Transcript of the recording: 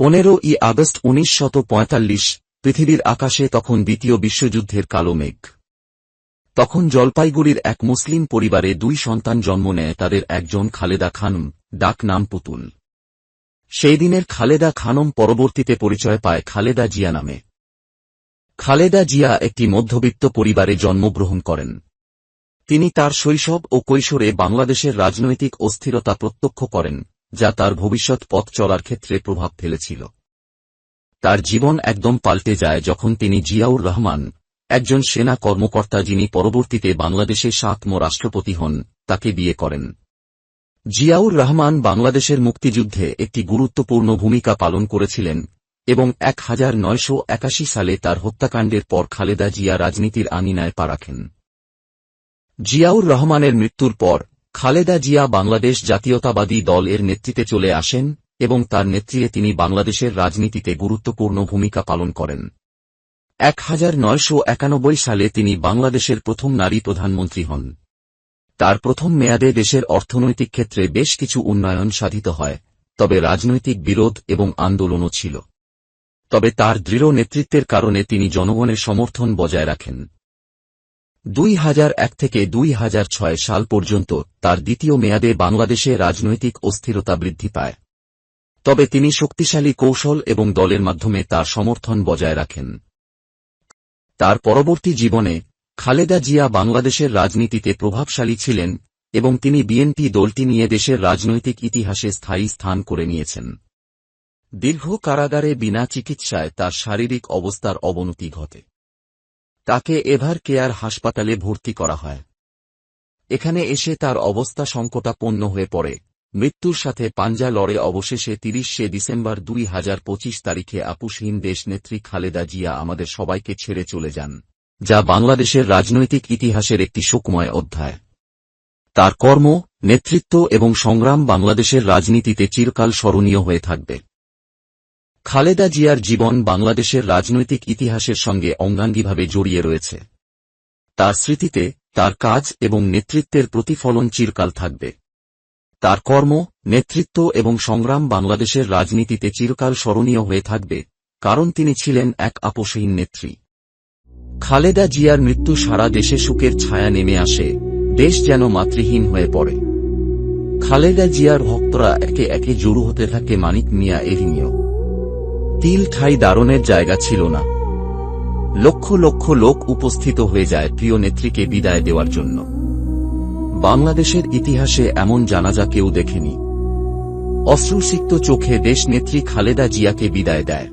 পনেরো ই আগস্ট উনিশ পৃথিবীর আকাশে তখন দ্বিতীয় বিশ্বযুদ্ধের কালো মেঘ। তখন জলপাইগুড়ির এক মুসলিম পরিবারে দুই সন্তান জন্ম নেয়, তাদের একজন খালেদা খানম, ডাক নাম পুতুল। সেই দিনের খালেদা খানম পরবর্তীতে পরিচয় পায় খালেদা জিয়া নামে। খালেদা জিয়া একটি মধ্যবিত্ত পরিবারে জন্মগ্রহণ করেন। তিনি তার শৈশব ও কৈশোরে বাংলাদেশের রাজনৈতিক অস্থিরতা প্রত্যক্ষ করেন। যা তার ভবিষ্যৎ পথ চলার ক্ষেত্রে প্রভাব ফেলেছিল। তার জীবন একদম পাল্টে যায় যখন তিনি জিয়াউর রহমান, একজন সেনা কর্মকর্তা যিনি পরবর্তীতে বাংলাদেশের সাতম রাষ্ট্রপতি হন, তাকে বিয়ে করেন। জিয়াউর রহমান বাংলাদেশের মুক্তিযুদ্ধে একটি গুরুত্বপূর্ণ ভূমিকা পালন করেছিলেন এবং এক হাজার নয়শো একাশি সালে তার হত্যাকাণ্ডের পর খালেদা জিয়া রাজনীতির আঙিনায় পা রাখেন। জিয়াউর রহমানের মৃত্যুর পর খালেদা জিয়া বাংলাদেশ জাতীয়তাবাদী দল এর নেতৃত্বে চলে আসেন এবং তার নেতৃত্বে তিনি বাংলাদেশের রাজনীতিতে গুরুত্বপূর্ণ ভূমিকা পালন করেন। এক হাজার নয়শো একানব্বই সালে তিনি বাংলাদেশের প্রথম নারী প্রধানমন্ত্রী হন। তার প্রথম মেয়াদে দেশের অর্থনৈতিক ক্ষেত্রে বেশ কিছু উন্নয়ন সাধিত হয়, তবে রাজনৈতিক বিরোধ এবং আন্দোলনও ছিল। তবে তার দৃঢ় নেতৃত্বের কারণে তিনি জনগণের সমর্থন বজায় রাখেন। দুই হাজার এক থেকে দুই হাজার ছয় সাল পর্যন্ত তার দ্বিতীয় মেয়াদে বাংলাদেশে রাজনৈতিক অস্থিরতা বৃদ্ধি পায়। তবে তিনি শক্তিশালী কৌশল এবং দলের মাধ্যমে তার সমর্থন বজায় রাখেন। তার পরবর্তী জীবনে খালেদা জিয়া বাংলাদেশের রাজনীতিতে প্রভাবশালী ছিলেন এবং তিনি বিএনপি দলটি নিয়ে দেশের রাজনৈতিক ইতিহাসে স্থায়ী স্থান করে নিয়েছেন। দীর্ঘ কারাগারে বিনা চিকিৎসায় তার শারীরিক অবস্থার অবনতি ঘটে। তাকে এভার কেয়ার হাসপাতালে ভর্তি করা হয়। এখানে এসে তার অবস্থা সংকটাপন্ন হয়ে পড়ে। মৃত্যুর সাথে পাঞ্জা লড়ে অবশেষে তিরিশে ডিসেম্বর দুই হাজার পঁচিশ তারিখে আপুসহীন দেশনেত্রী খালেদা জিয়া আমাদের সবাইকে ছেড়ে চলে যান, যা বাংলাদেশের রাজনৈতিক ইতিহাসের একটি শোকময় অধ্যায়। তার কর্ম, নেতৃত্ব এবং সংগ্রাম বাংলাদেশের রাজনীতিতে চিরকাল স্মরণীয় হয়ে থাকবে। খালেদা জিয়ার জীবন বাংলাদেশের রাজনৈতিক ইতিহাসের সঙ্গে অঙ্গাঙ্গিভাবে জড়িয়ে রয়েছে। তার স্মৃতিতে তার কাজ এবং নেতৃত্বের প্রতিফলন চিরকাল থাকবে। তার কর্ম, নেতৃত্ব এবং সংগ্রাম বাংলাদেশের রাজনীতিতে চিরকাল স্মরণীয় হয়ে থাকবে, কারণ তিনি ছিলেন এক আপোষহীন নেত্রী। খালেদা জিয়ার মৃত্যু সারা দেশে সুখের ছায়া নেমে আসে, দেশ যেন মাতৃহীন হয়ে পড়ে। খালেদা জিয়ার ভক্তরা একে একে জড়ো হতে থাকে মানিক মিয়া এভিনিও তিল ঠাই দারণের জায়গা ছিল না। লক্ষ লক্ষ লোক উপস্থিত হয়ে যায় প্রিয় নেত্রীকে বিদায় দেওয়ার জন্য। বাংলাদেশের ইতিহাসে এমন জানাজা কেউ দেখেনি। অশ্রুসিক্ত চোখে দেশনেত্রী খালেদা জিয়াকে বিদায় দেয়।